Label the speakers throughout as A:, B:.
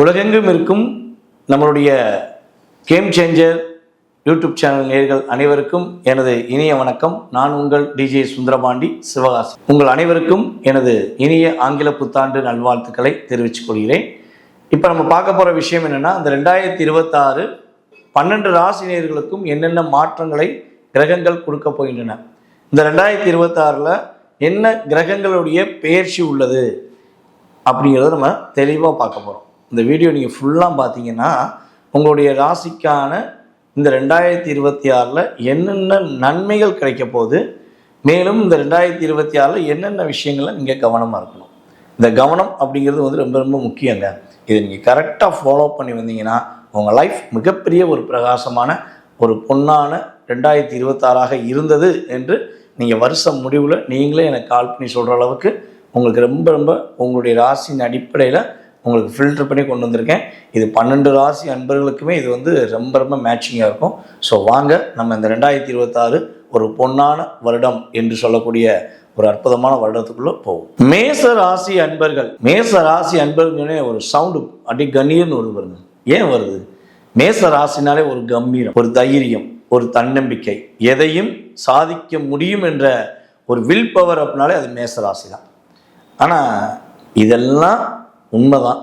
A: உலகெங்கும் இருக்கும் நம்மளுடைய கேம் சேஞ்சர் யூடியூப் சேனல் நேர்கள் அனைவருக்கும் எனது இனிய வணக்கம். நான் உங்கள் டிஜே சுந்தரபாண்டி சிவகாசி. உங்கள் அனைவருக்கும் எனது இனிய ஆங்கில புத்தாண்டு நல்வாழ்த்துக்களை தெரிவித்துக் கொள்கிறேன். இப்போ நம்ம பார்க்க போகிற விஷயம் என்னென்னா இந்த ரெண்டாயிரத்தி இருபத்தாறு பன்னெண்டு ராசினியர்களுக்கும் என்னென்ன மாற்றங்களை கிரகங்கள் கொடுக்க போகின்றன? இந்த ரெண்டாயிரத்தி இருபத்தாறில் என்ன கிரகங்களுடைய பெயர்ச்சி உள்ளது? அப்படிங்கிறத நம்ம தெளிவாக பார்க்க போகிறோம் இந்த வீடியோ நீங்கள் ஃபுல்லாக பார்த்தீங்கன்னா உங்களுடைய ராசிக்கான இந்த ரெண்டாயிரத்தி இருபத்தி ஆறில் என்னென்ன நன்மைகள் கிடைக்க போகுது மேலும் இந்த ரெண்டாயிரத்தி இருபத்தி ஆறில் என்னென்ன விஷயங்களை நீங்கள் கவனமாக இருக்கணும். இந்த கவனம் அப்படிங்கிறது வந்து ரொம்ப ரொம்ப முக்கியங்க. இதை நீங்கள் கரெக்டாக ஃபாலோ பண்ணி வந்தீங்கன்னா உங்கள் லைஃப் மிகப்பெரிய ஒரு பிரகாசமான ஒரு பொன்னான ரெண்டாயிரத்தி இருபத்தாறாக இருந்தது என்று நீங்கள் வருஷம் முடிவில் நீங்களே எனக்கு கால் பண்ணி சொல்கிற அளவுக்கு உங்களுக்கு ரொம்ப ரொம்ப உங்களுடைய ராசியின் அடிப்படையில் உங்களுக்கு ஃபில்டர் பண்ணி கொண்டு வந்திருக்கேன். இது பன்னெண்டு ராசி அன்பர்களுக்குமே இது வந்து ரொம்ப ரொம்ப மேட்சிங்காக இருக்கும். ஸோ வாங்க நம்ம இந்த ரெண்டாயிரத்தி இருபத்தாறு ஒரு பொன்னான வருடம் என்று சொல்லக்கூடிய ஒரு அற்புதமான வருடத்துக்குள்ளே போகும் மேச ராசி அன்பர்கள். மேச ராசி அன்பர்கள் ஒரு சவுண்டு அடி கண்ணீர்னு வருது. ஏன் வருது? மேச ராசினாலே ஒரு கம்பீரம் ஒரு தைரியம் ஒரு தன்னம்பிக்கை. எதையும் சாதிக்க முடியும் என்ற ஒரு வில் பவர் அப்படின்னாலே அது மேச ராசி தான் ஆனால் இதெல்லாம் உண்மைதான்.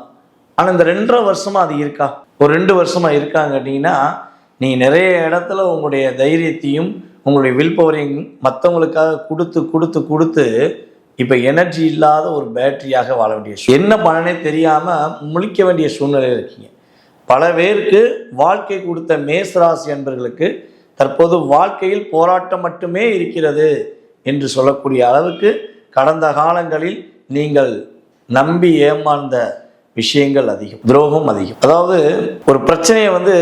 A: ஆனால் இந்த ரெண்டரை வருஷமாக அது இருக்கா? ஒரு ரெண்டு வருஷமாக இருக்காங்க கேட்டிங்கன்னா நீங்கள் நிறைய இடத்துல உங்களுடைய தைரியத்தையும் உங்களுடைய வில் பவரையும் மற்றவங்களுக்காக கொடுத்து கொடுத்து கொடுத்து இப்போ எனர்ஜி இல்லாத ஒரு பேட்டரியாக வாழ வேண்டிய என்ன பண்ணனே தெரியாமல் முழிக்க வேண்டிய சூழ்நிலையில் இருக்கீங்க. பல பேருக்கு வாழ்க்கை கொடுத்த மேசராசி என்பர்களுக்கு தற்போது வாழ்க்கையில் போராட்டம் மட்டுமே இருக்கிறது என்று சொல்லக்கூடிய அளவுக்கு கடந்த காலங்களில் நீங்கள் நம்பி ஏமாந்த விஷயங்கள் அதிகம் துரோகம் அதிகம். அதாவது ஒரு பிரச்சனையை வந்து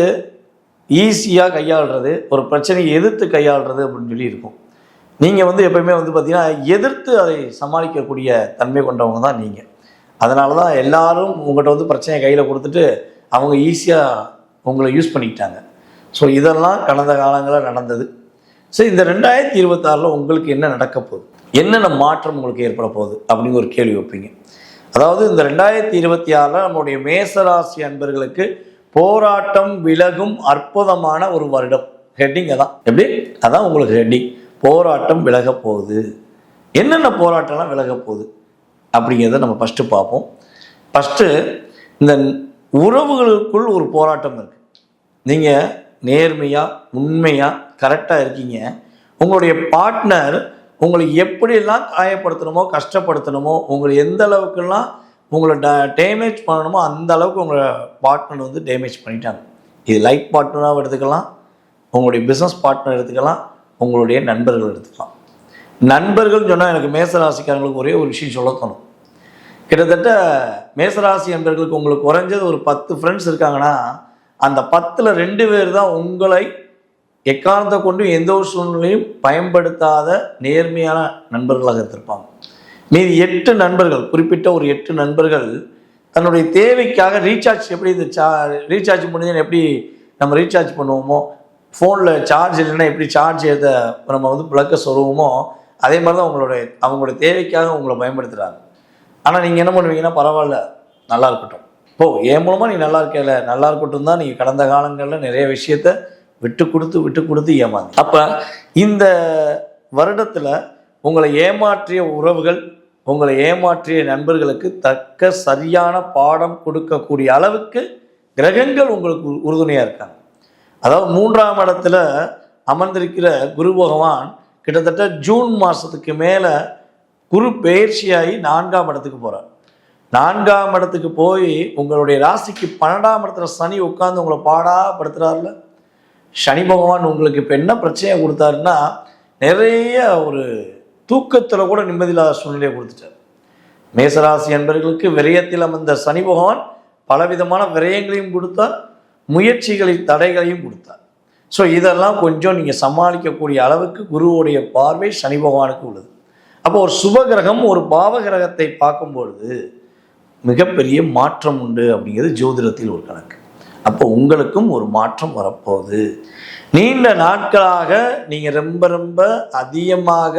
A: ஈஸியாக கையாளுறது ஒரு பிரச்சனையை எதிர்த்து கையாளுறது அப்படின்னு சொல்லி இருக்கும். நீங்கள் வந்து எப்பயுமே வந்து பார்த்தீங்கன்னா எதிர்த்து அதை சமாளிக்கக்கூடிய தன்மை கொண்டவங்க தான் நீங்கள் அதனால தான் எல்லாரும் உங்கள்கிட்ட வந்து பிரச்சனையை கையில் கொடுத்துட்டு அவங்க ஈஸியாக உங்களை யூஸ் பண்ணிக்கிட்டாங்க. ஸோ இதெல்லாம் கடந்த காலங்களில் நடந்தது. ஸோ இந்த ரெண்டாயிரத்தி இருபத்தாறில் உங்களுக்கு என்ன நடக்க போகுது? என்னென்ன மாற்றம் உங்களுக்கு ஏற்பட போகுது? அப்படின்னு ஒரு கேள்வி வைப்பீங்க. அதாவது இந்த ரெண்டாயிரத்தி இருபத்தி ஆறில் நம்மளுடைய மேசராசி அன்பர்களுக்கு போராட்டம் விலகும் அற்புதமான ஒரு வருடம். ஹெட்டிங் அதான். எப்படி? அதான் உங்களுக்கு ஹெட்டிங் போராட்டம் விலக போகுது. என்னென்ன போராட்டம்லாம் விலக போகுது? அப்படிங்கிறத நம்ம ஃபஸ்ட்டு பார்ப்போம். ஃபஸ்ட்டு இந்த உறவுகளுக்குள் ஒரு போராட்டம் இருக்குது நீங்கள் நேர்மையாக உண்மையாக கரெக்டாக இருக்கீங்க. உங்களுடைய பார்ட்னர் உங்களை எப்படிலாம் காயப்படுத்தணுமோ கஷ்டப்படுத்தணுமோ உங்களை எந்த அளவுக்குலாம் உங்களை ட டேமேஜ் பண்ணணுமோ அந்த அளவுக்கு உங்களை பார்ட்னர் வந்து டேமேஜ் பண்ணிட்டாங்க. இது லைஃப் பார்ட்னராகவும் எடுத்துக்கலாம். உங்களுடைய பிஸ்னஸ் பார்ட்னர் எடுத்துக்கலாம். உங்களுடைய நண்பர்கள் எடுத்துக்கலாம். நண்பர்கள் சொன்னால் எனக்கு மேசராசிக்காரங்களுக்கு ஒரே ஒரு விஷயம் சொல்ல தோணும். கிட்டத்தட்ட மேசராசி என்பர்களுக்கு உங்களுக்கு குறைஞ்சது ஒரு பத்து ஃப்ரெண்ட்ஸ் இருக்காங்கன்னா அந்த பத்தில் ரெண்டு பேர் தான் உங்களை எக்காரணத்தை கொண்டு எந்த ஒரு சூழ்நிலையும் பயன்படுத்தாத நேர்மையான நண்பர்களாக இருந்திருப்பாங்க. மீதி எட்டு நண்பர்கள் குறிப்பிட்ட ஒரு எட்டு நண்பர்கள் தன்னுடைய தேவைக்காக ரீசார்ஜ் எப்படி இந்த சா ரீசார்ஜ் பண்ணி எப்படி நம்ம ரீசார்ஜ் பண்ணுவோமோ ஃபோனில் சார்ஜ் இல்லைன்னா எப்படி சார்ஜ் ஏற்ற நம்ம வந்து பிளக்கை சொல்லுவோமோ அதே மாதிரி தான் உங்களுடைய அவங்களுடைய தேவைக்காக உங்களை பயன்படுத்துகிறாங்க ஆனால் நீங்கள் என்ன பண்ணுவீங்கன்னா பரவாயில்ல நல்லா இருக்கட்டும். ஓ என் மூலமாக நீ நல்லா இருக்கல நல்லா இருக்கட்டும் தான் நீங்கள் கடந்த காலங்களில் நிறைய விஷயத்த விட்டு கொடுத்து விட்டு கொடுத்து ஏமாந்து. அப்போ இந்த வருடத்தில் உங்களை ஏமாற்றிய உறவுகள் உங்களை ஏமாற்றிய நண்பர்களுக்கு தக்க சரியான பாடம் கொடுக்கக்கூடிய அளவுக்கு கிரகங்கள் உங்களுக்கு உறுதுணையாக இருக்காங்க. அதாவது மூன்றாம் இடத்துல அமர்ந்திருக்கிற குரு பகவான் கிட்டத்தட்ட ஜூன் மாதத்துக்கு மேலே குரு பெயர்ச்சியாகி நான்காம் இடத்துக்கு போகிறார் நான்காம் இடத்துக்கு போய் உங்களுடைய ராசிக்கு பன்னெண்டாம் இடத்துல சனி உட்காந்து உங்களை பாடாப்படுத்துறாருல சனி பகவான் உங்களுக்கு இப்போ என்ன பிரச்சனையை கொடுத்தாருன்னா நிறைய ஒரு தூக்கத்தில் கூட நிம்மதியில்லாத சூழ்நிலையை கொடுத்துட்டார். மேசராசி என்பவர்களுக்கு விரயத்தில் அமர்ந்த சனி பகவான் பலவிதமான விரயங்களையும் கொடுத்தார் முயற்சிகளின் தடைகளையும் கொடுத்தார். ஸோ இதெல்லாம் கொஞ்சம் நீங்கள் சமாளிக்கக்கூடிய அளவுக்கு குருவுடைய பார்வை சனி பகவானுக்கு உள்ளது. அப்போ ஒரு சுப கிரகம் ஒரு பாவ கிரகத்தை பார்க்கும்பொழுது மிகப்பெரிய மாற்றம் உண்டு அப்படிங்கிறது ஜோதிடத்தில் ஒரு கணக்கு. அப்போ உங்களுக்கும் ஒரு மாற்றம் வரப்போகுது. நீண்ட நாட்களாக நீங்கள் ரொம்ப ரொம்ப அதிகமாக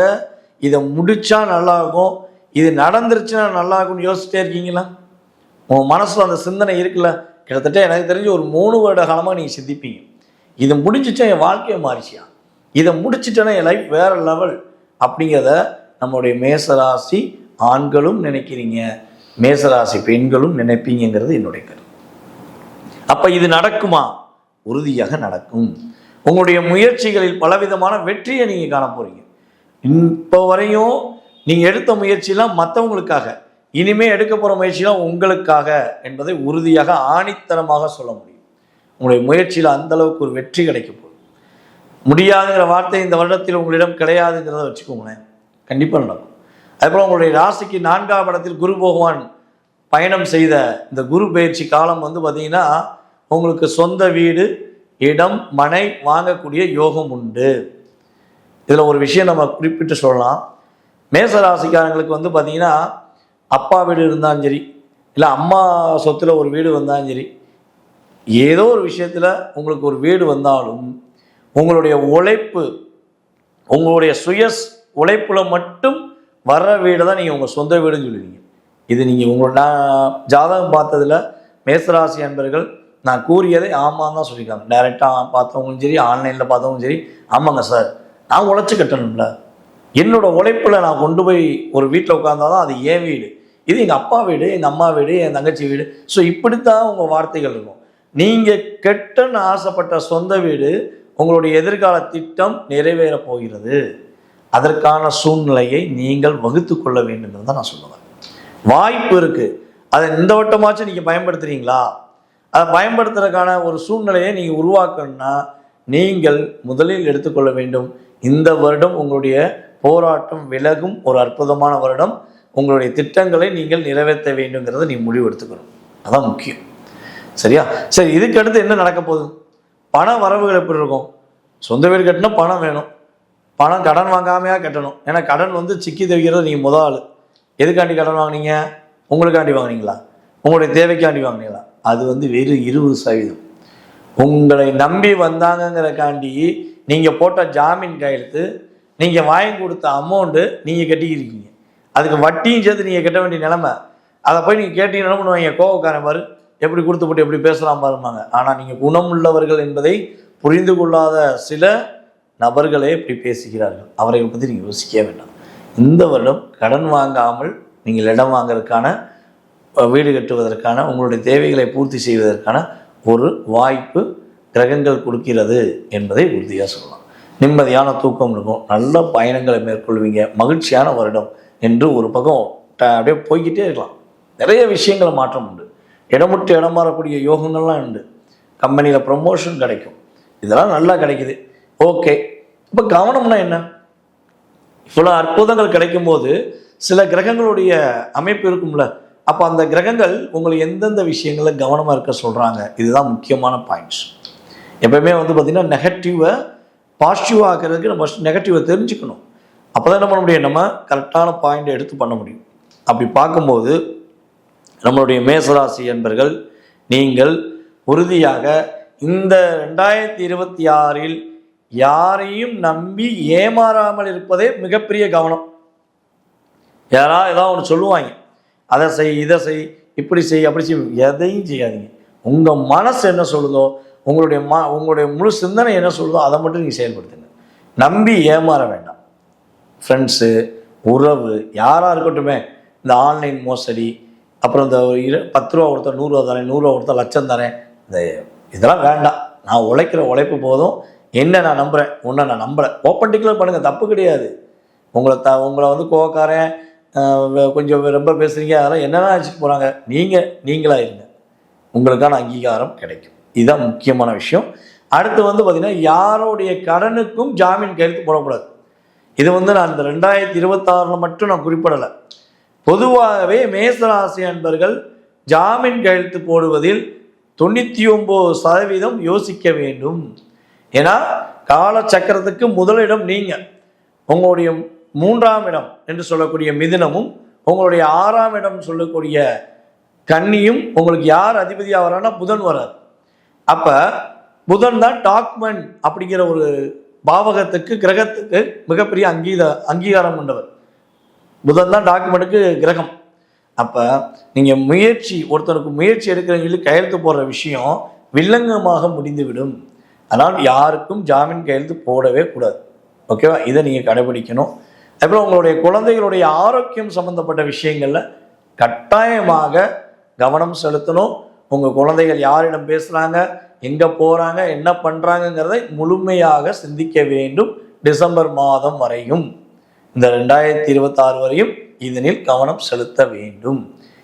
A: இதை முடித்தா நல்லா இது நடந்துருச்சுன்னா நல்லா யோசிச்சிட்டே இருக்கீங்களா? உன் மனசில் அந்த சிந்தனை இருக்குல்ல? கிட்டத்தட்ட எனக்கு தெரிஞ்சு ஒரு மூணு வருட காலமாக நீங்கள் சிந்திப்பீங்க. இதை முடிஞ்சிச்சா என் வாழ்க்கையை மாறிச்சியா? இதை முடிச்சிட்டேன்னா என் லைஃப் வேற லெவல் அப்படிங்கிறத நம்மளுடைய மேசராசி ஆண்களும் நினைக்கிறீங்க. மேசராசி பெண்களும் நினைப்பீங்கிறது என்னுடைய கருத்து. அப்ப இது நடக்குமா? உறுதியாக நடக்கும். உங்களுடைய முயற்சிகளில் பலவிதமான வெற்றியை நீங்க காண போறீங்க. இப்போ வரையும் நீங்க எடுத்த முயற்சியெல்லாம் மற்றவங்களுக்காக இனிமே எடுக்க போற முயற்சியெல்லாம் உங்களுக்காக என்பதை உறுதியாக ஆணித்தனமாக சொல்ல முடியும். உங்களுடைய முயற்சியில் அந்த அளவுக்கு ஒரு வெற்றி கிடைக்க போகுது. முடியாதுங்கிற வார்த்தை இந்த வருடத்தில் உங்களிடம் கிடையாதுங்கிறத வச்சுக்கோங்களேன். கண்டிப்பாக நடக்கும். அதுபோல் உங்களுடைய ராசிக்கு நான்காம் இடத்தில் குரு பகவான் பயணம் செய்த இந்த குரு பயிற்சி காலம் வந்து பார்த்தீங்கன்னா உங்களுக்கு சொந்த வீடு இடம் மனை வாங்கக்கூடிய யோகம் உண்டு. இதில் ஒரு விஷயம் நம்ம குறிப்பிட்டு சொல்லலாம். மேச ராசிக்காரங்களுக்கு வந்து பார்த்தீங்கன்னா அப்பா வீடு இருந்தாலும் சரி இல்லை அம்மா சொத்தில் ஒரு வீடு வந்தாலும் சரி ஏதோ ஒரு விஷயத்தில் உங்களுக்கு ஒரு வீடு வந்தாலும் உங்களுடைய உழைப்பு உங்களுடைய சுய உழைப்பில் மட்டும் வர்ற வீடு தான் நீங்கள் உங்கள் சொந்த வீடுன்னு சொல்லுவீங்க. இது நீங்கள் உங்களோட நான் ஜாதகம் பார்த்ததில் மேசராசி அன்பர்கள் நான் கூறியதை ஆமான்னு தான் சொல்லியிருக்காங்க. டைரெக்டாக பார்த்தவங்களும் சரி ஆன்லைனில் பார்த்தவங்களும் சரி ஆமாங்க சார் நான் உழைச்சி கட்டணும்ல. என்னோட உழைப்பில் நான் கொண்டு போய் ஒரு வீட்டில் உட்காந்தாதான் அது என் வீடு. இது எங்கள் அப்பா வீடு எங்கள் அம்மா வீடு என் தங்கச்சி வீடு. ஸோ இப்படித்தான் உங்கள் வார்த்தைகள் இருக்கும். நீங்கள் கெட்டன்னு ஆசைப்பட்ட சொந்த வீடு உங்களுடைய எதிர்கால திட்டம் நிறைவேறப் போகிறது. அதற்கான சூழ்நிலையை நீங்கள் வகுத்து கொள்ள வேண்டும் தான் நான் சொல்லுவேன். வாய்ப்பு இருக்குது அதை இந்த வட்டமாச்சும் நீங்கள் பயன்படுத்துகிறீங்களா அதை பயன்படுத்துறதுக்கான ஒரு சூழ்நிலையை நீங்கள் உருவாக்கணும்னா நீங்கள் முதலில் எடுத்துக்கொள்ள வேண்டும். இந்த வருடம் உங்களுடைய போராட்டம் விலகும் ஒரு அற்புதமான வருடம். உங்களுடைய திட்டங்களை நீங்கள் நிறைவேற்ற வேண்டுங்கிறத நீ முடிவு எடுத்துக்கணும். அதான் முக்கியம். சரியா? சரி இதுக்கு அடுத்து என்ன நடக்க போகுது? பண வரவுகள் எப்படி இருக்கும்? சொந்த வீடு கட்டினா பணம் வேணும். பணம் கடன் வாங்காமையாக கட்டணும். ஏன்னா கடன் வந்து சிக்கி தவிக்கிறது நீங்கள் முத ஆள். எதுக்காண்டி கடன் வாங்குனீங்க? உங்களுக்காண்டி வாங்குனீங்களா? உங்களுடைய தேவைக்காண்டி வாங்கினீங்களா? அது வந்து வெறும் இருபது சதவீதம். உங்களை நம்பி வந்தாங்கங்கிறக்காண்டி நீங்கள் போட்ட ஜாமீன் கையெழுத்து நீங்கள் வாங்கி கொடுத்த அமௌண்ட்டு நீங்கள் கட்டிக்கிருக்கீங்க அதுக்கு வட்டியும் சேர்த்து நீங்கள் கட்ட வேண்டிய நிலைமை. அதை போய் நீங்கள் கேட்டீங்கன்னா என்ன பண்ணுவாங்க? கோவக்காரன் பாரு எப்படி கொடுத்து போட்டு எப்படி பேசலாம் பாருமாங்க ஆனால் நீங்கள் குணமுள்ளவர்கள் என்பதை புரிந்து கொள்ளாத சில நபர்களே இப்படி பேசுகிறார்கள். அவரை பற்றி நீங்கள் யோசிக்க வேண்டாம். இந்த வருடம் கடன் வாங்காமல் நீங்கள் இடம் வாங்குறதுக்கான வீடு கட்டுவதற்கான உங்களுடைய தேவைகளை பூர்த்தி செய்வதற்கான ஒரு வாய்ப்பு கிரகங்கள் கொடுக்கிறது என்பதை உறுதியாக சொல்லலாம். நிம்மதியான தூக்கம் இருக்கும். நல்ல பயணங்களை மேற்கொள்வீங்க. மகிழ்ச்சியான வருடம் என்று ஒரு பக்கம் ட- அப்படியே போய்கிட்டே இருக்கலாம். நிறைய விஷயங்கள் மாற்றம் உண்டு. இடமுட்டு இடம் மாறக்கூடிய யோகங்கள்லாம் உண்டு. கம்பெனியில் ப்ரமோஷன் கிடைக்கும். இதெல்லாம் நல்லா கிடைக்குது. ஓகே. இப்போ கவனம்னா என்ன? இவ்வளோ அற்புதங்கள் கிடைக்கும்போது சில கிரகங்களுடைய அமைப்பு இருக்கும்ல. அப்போ அந்த கிரகங்கள் உங்களை எந்தெந்த விஷயங்களில் கவனமாக இருக்க சொல்கிறாங்க இதுதான் முக்கியமான பாயிண்ட்ஸ் எப்பவுமே வந்து பார்த்திங்கன்னா நெகட்டிவை பாசிட்டிவ் ஆக்கிறதுக்கு நம்ம நெகட்டிவை தெரிஞ்சுக்கணும். அப்போ தான் என்ன பண்ண முடியும்? நம்ம கரெக்டான பாயிண்டை எடுத்து பண்ண முடியும். அப்படி பார்க்கும்போது நம்மளுடைய மேசராசி என்பர்கள் நீங்கள் உறுதியாக இந்த ரெண்டாயிரத்தி இருபத்தி ஆறில் யாரையும் நம்பி ஏமாறாமல் இருப்பதே மிகப்பெரிய கவனம். யாரா ஏதாவது ஒன்று சொல்லுவாங்க. அதை செய் இதை செய் இப்படி செய் அப்படி செய் எதையும் செய்யாதீங்க. உங்கள் மனசு என்ன சொல்லுதோ உங்களுடைய ம உங்களுடைய முழு சிந்தனை என்ன சொல்லுதோ அதை மட்டும் நீங்கள் செயல்படுத்துங்க. நம்பி ஏமாற வேண்டாம். ஃப்ரெண்ட்ஸு உறவு யாராக இருக்கட்டுமே இந்த ஆன்லைன் மோசடி அப்புறம் இந்த ஒரு இரு பத்து ரூபா ஒருத்தர் நூறுரூவா தரேன் நூறுரூவா ஒருத்தர் லட்சம் தரேன் இந்த இதெல்லாம் வேண்டாம். நான் உழைக்கிற உழைப்பு போதும். என்ன நான் நம்புகிறேன் ஒன்றை நான் நம்புகிறேன் ஓப்பன் டிக்ளேர் பண்ணுங்கள் தப்பு கிடையாது. உங்களை த உங்களை வந்து கோவக்காரன் கொஞ்சம் ரொம்ப பேசுகிறீங்க அதெல்லாம் என்னென்ன வச்சுட்டு போகிறாங்க நீங்கள் நீங்களாக இருங்க உங்களுக்கான அங்கீகாரம் கிடைக்கும். இதுதான் முக்கியமான விஷயம். அடுத்து வந்து பார்த்திங்கன்னா யாருடைய கடனுக்கும் ஜாமீன் கையெழுத்து போடக்கூடாது. இது வந்து நான் இந்த ரெண்டாயிரத்தி இருபத்தாறில் மட்டும் நான் குறிப்பிடலை. பொதுவாகவே மேசராசி அன்பர்கள் ஜாமீன் கையெழுத்து போடுவதில் தொண்ணூற்றி ஒம்பது சதவீதம் யோசிக்க வேண்டும். ஏன்னா காலச்சக்கரத்துக்கு முதலிடம் நீங்கள் உங்களுடைய மூன்றாம் இடம் என்று சொல்லக்கூடிய மிதினமும் உங்களுடைய ஆறாம் இடம் சொல்லக்கூடிய கன்னியும் உங்களுக்கு யார் அதிபதியாக வரானா புதன் வரார். அப்போ புதன் தான் டாக்மன் அப்படிங்கிற ஒரு பாவகத்துக்கு கிரகத்துக்கு மிகப்பெரிய அங்கீத அங்கீகாரம் கொண்டவர். புதன் தான் டாக்குமெண்ட்டுக்கு கிரகம். அப்போ நீங்கள் முயற்சி ஒருத்தருக்கு முயற்சி எடுக்கிறேன்னு கையெழுத்து போடுற விஷயம் வில்லங்கமாக முடிந்துவிடும். அதனால் யாருக்கும் ஜாமீன் கையெழுத்து போடவே கூடாது. ஓகேவா? இதை நீங்கள் கடைபிடிக்கணும். அப்புறம் உங்களுடைய குழந்தைகளுடைய ஆரோக்கியம் சம்மந்தப்பட்ட விஷயங்களில் கட்டாயமாக கவனம் செலுத்தணும். உங்கள் குழந்தைகள் யாரிடம் பேசுகிறாங்க எங்கே போகிறாங்க என்ன பண்ணுறாங்கங்கிறதை முழுமையாக சிந்திக்க வேண்டும். டிசம்பர் மாதம் வரையும் இந்த ரெண்டாயிரத்தி இருபத்தாறு வரையும் இதனில் கவனம் செலுத்த வேண்டும்.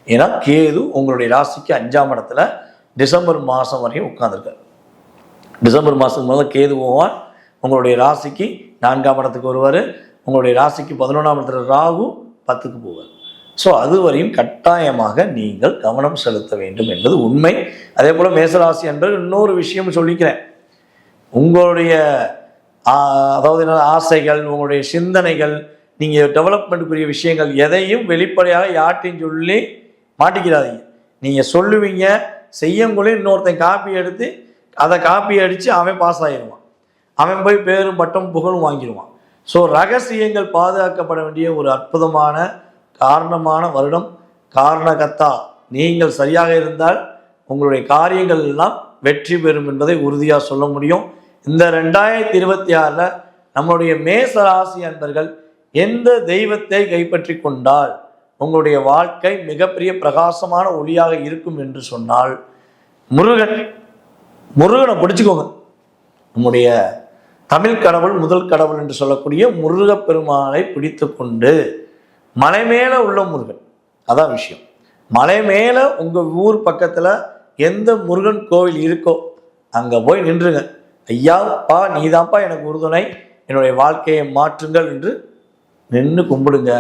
A: ஏன்னா கேது உங்களுடைய ராசிக்கு அஞ்சாம் இடத்துல டிசம்பர் மாதம் வரையும் உட்காந்துருக்கார் டிசம்பர் மாதத்துக்கு முதல்ல கேது போவான் உங்களுடைய ராசிக்கு நான்காம் இடத்துக்கு வருவார். உங்களுடைய ராசிக்கு பதினொன்றாம் இடத்துல ராகு பத்துக்கு போவார். ஸோ அதுவரையும் கட்டாயமாக நீங்கள் கவனம் செலுத்த வேண்டும் என்பது உண்மை. அதே போல் மேசராசி என்று இன்னொரு விஷயம் சொல்லிக்கிறேன். உங்களுடைய அதாவது என்ன ஆசைகள் உங்களுடைய சிந்தனைகள் நீங்கள் டெவலப்மெண்ட்டுக்குரிய விஷயங்கள் எதையும் வெளிப்படையாக யார்ட்டையும் சொல்லி மாட்டிக்கிறாதீங்க. நீங்கள் சொல்லுவீங்க செய்யங்குள்ளே இன்னொருத்தன் காப்பி எடுத்து அதை காப்பி அடித்து அவன் பாஸ் ஆகிடுவான் அவன் போய் பேரும் பட்டம் புகழும் வாங்கிடுவான். ஸோ ரகசியங்கள் பாதுகாக்கப்பட வேண்டிய ஒரு அற்புதமான காரணமான வருடம் காரணகத்தா நீங்கள் சரியாக இருந்தால் உங்களுடைய காரியங்கள் எல்லாம் வெற்றி பெறும் என்பதை உறுதியாக சொல்ல முடியும். இந்த ரெண்டாயிரத்தி இருபத்தி ஆறில் நம்மளுடைய மேச ராசி அன்பர்கள் எந்த தெய்வத்தை கைப்பற்றி கொண்டால் உங்களுடைய வாழ்க்கை மிகப்பெரிய பிரகாசமான ஒளியாக இருக்கும் என்று சொன்னால் முருகன் முருகனை பிடிச்சிக்கோங்க. நம்முடைய தமிழ் கடவுள் முதல் கடவுள் என்று சொல்லக்கூடிய முருகப்பெருமானை பிடித்து கொண்டு மலை மேலே உள்ள முருகன். அதான் விஷயம். மலை மேலே உங்கள் ஊர் பக்கத்தில் எந்த முருகன் கோவில் இருக்கோ அங்கே போய் நின்றுங்க. ஐயாப்பா நீதான்ப்பா எனக்கு உறுதுணை. என்னுடைய வாழ்க்கையை மாற்றுங்கள் என்று நின்று கும்பிடுங்க.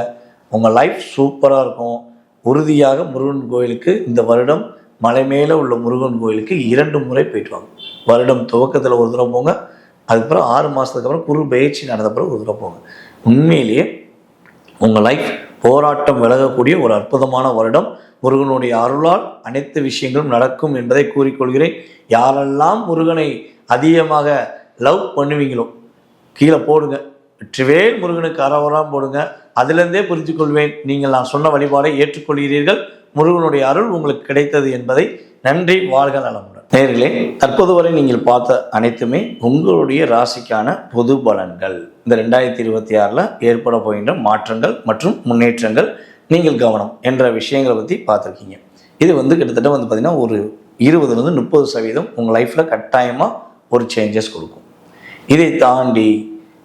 A: உங்கள் லைஃப் சூப்பராக இருக்கும். உறுதியாக முருகன் கோயிலுக்கு இந்த வருடம் மலை மேலே உள்ள முருகன் கோயிலுக்கு இரண்டு முறை போயிட்டு வாங்க. வருடம் துவக்கத்தில் ஒரு தடவை போங்க. அதுக்கப்புறம் ஆறு மாதத்துக்கு அப்புறம் குரு பயிற்சி நடந்த பிறகு ஒரு தடவை போங்க. உண்மையிலேயே உங்கள் லைஃப் போராட்டம் விலகக்கூடிய ஒரு அற்புதமான வருடம். முருகனுடைய அருளால் அனைத்து விஷயங்களும் நடக்கும் என்பதை கூறிக்கொள்கிறேன். யாரெல்லாம் முருகனை அதிகமாக லவ் பண்ணுவீங்களோ கீழே போடுங்க. வெற்றிவேல் முருகனுக்கு அறவராம் போடுங்க. அதிலிருந்தே புரிந்து கொள்வேன் நீங்கள் நான் சொன்ன வழிபாடை ஏற்றுக்கொள்கிறீர்கள். முருகனுடைய அருள் உங்களுக்கு கிடைத்தது என்பதை நன்றி வாழ்க நலம். நேர்களே தற்போது வரை நீங்கள் பார்த்த அனைத்துமே உங்களுடைய ராசிக்கான பொது பலன்கள். இந்த ரெண்டாயிரத்தி இருபத்தி ஆறில் ஏற்பட போகின்ற மாற்றங்கள் மற்றும் முன்னேற்றங்கள் நீங்கள் கவனம் என்ற விஷயங்களை பற்றி பார்த்துருக்கீங்க. இது வந்து கிட்டத்தட்ட வந்து பார்த்திங்கன்னா ஒரு இருபதுலேருந்து முப்பது சதவீதம் உங்கள் லைஃப்பில் கட்டாயமாக ஒரு சேஞ்சஸ் கொடுக்கும். இதை தாண்டி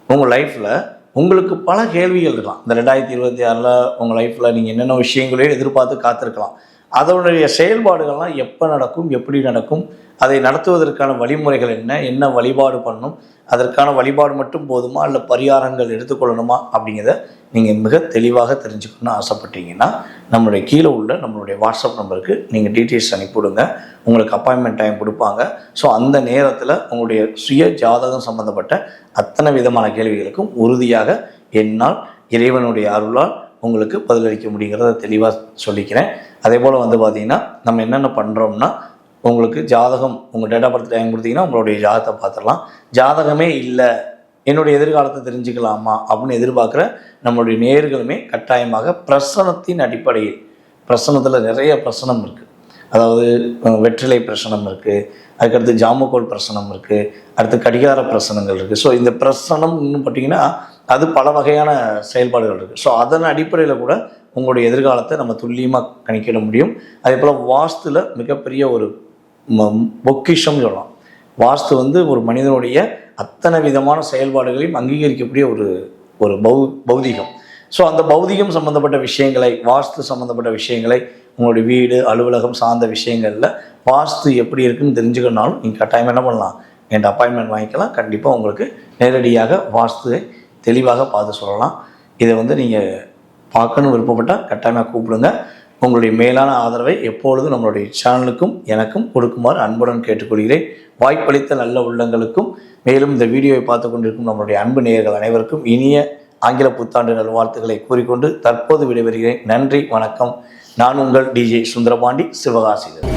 A: உங்கள் லைஃப்பில் உங்களுக்கு பல கேள்விகள் இருக்கலாம். இந்த ரெண்டாயிரத்தி இருபத்தி ஆறில் உங்கள் லைஃப்பில் நீங்கள் என்னென்ன விஷயங்களையும் எதிர்பார்த்து காத்திருக்கலாம். அதனுடைய செயல்பாடுகள்லாம் எப்போ நடக்கும் எப்படி நடக்கும் அதை நடத்துவதற்கான வழிமுறைகள் என்ன என்ன வழிபாடு பண்ணணும் அதற்கான வழிபாடு மட்டும் போதுமா இல்லை பரிகாரங்கள் எடுத்துக்கொள்ளணுமா அப்படிங்கிறத நீங்கள் மிக தெளிவாக தெரிஞ்சுக்கணும்னு ஆசைப்பட்டீங்கன்னா நம்மளுடைய கீழே உள்ள நம்மளுடைய வாட்ஸ்அப் நம்பருக்கு நீங்கள் டீட்டெயில்ஸ் அனுப்பிவிடுங்க. உங்களுக்கு அப்பாயின்மெண்ட் டைம் கொடுப்பாங்க. ஸோ அந்த நேரத்தில் உங்களுடைய சுய ஜாதகம் சம்மந்தப்பட்ட அத்தனை விதமான கேள்விகளுக்கும் உறுதியாக என்னால் இறைவனுடைய அருளால் உங்களுக்கு பதிலளிக்க முடிகிறத தெளிவாக சொல்லிக்கிறேன். அதே போல் வந்து பார்த்திங்கன்னா நம்ம என்னென்ன பண்ணுறோம்னா உங்களுக்கு ஜாதகம் உங்கள் டேட் ஆஃப் பர்த் டைம் கொடுத்தீங்கன்னா உங்களுடைய ஜாதகத்தை பார்த்துடலாம். ஜாதகமே இல்லை. என்னுடைய எதிர்காலத்தை தெரிஞ்சுக்கலாமா? அப்படின்னு எதிர்பார்க்குற நம்மளுடைய நேர்களுமே கட்டாயமாக பிரசனத்தின் அடிப்படையில் பிரசனத்தில் நிறைய பிரசனம் இருக்குது அதாவது வெற்றிலை பிரசனம் இருக்குது அதுக்கடுத்து ஜாமக்கோல் பிரசனம் இருக்குது அடுத்து கடிகார பிரசனங்கள் இருக்குது ஸோ இந்த பிரசனம் இன்னும் பார்த்தீங்கன்னா அது பல வகையான செயல்பாடுகள் இருக்குது ஸோ அதன் அடிப்படையில் கூட உங்களுடைய எதிர்காலத்தை நம்ம துல்லியமாக கணிக்கிட முடியும். அதே போல் வாஸ்துல மிகப்பெரிய ஒரு பொக்கிஷம் சொல்லலாம். வாஸ்து வந்து ஒரு மனிதனுடைய அத்தனை விதமான செயல்பாடுகளையும் அங்கீகரிக்கக்கூடிய ஒரு ஒரு பௌ பௌதிகம். ஸோ அந்த பௌதிகம் சம்மந்தப்பட்ட விஷயங்களை வாஸ்து சம்மந்தப்பட்ட விஷயங்களை உங்களுடைய வீடு அலுவலகம் சார்ந்த விஷயங்களில் வாஸ்து எப்படி இருக்குன்னு தெரிஞ்சுக்கணுன்னாலும் நீங்கள் கட்டாயம் என்ன பண்ணலாம்? என்கிட்ட அப்பாயின்மெண்ட் வாங்கிக்கலாம். கண்டிப்பாக உங்களுக்கு நேரடியாக வாஸ்துவை தெளிவாக பார்த்து சொல்லலாம். இதை வந்து நீங்கள் பார்க்கணும் விருப்பப்பட்டால் கட்டாயமாக கூப்பிடுங்க. உங்களுடைய மேலான ஆதரவை எப்பொழுதும் நம்மளுடைய சேனலுக்கும் எனக்கும் கொடுக்குமாறு அன்புடன் கேட்டுக்கொள்கிறேன். வாய்ப்பளித்த நல்ல உள்ளங்களுக்கும் மேலும் இந்த வீடியோவை பார்த்து கொண்டிருக்கும் நம்மளுடைய அன்பு நேயர்கள் அனைவருக்கும் இனிய ஆங்கில புத்தாண்டு நல்வாழ்த்துக்களை கூறிக்கொண்டு தற்போது விடைபெறுகிறேன். நன்றி வணக்கம். நான் உங்கள் டிஜே சுந்தரபாண்டி சிவகாசிதர்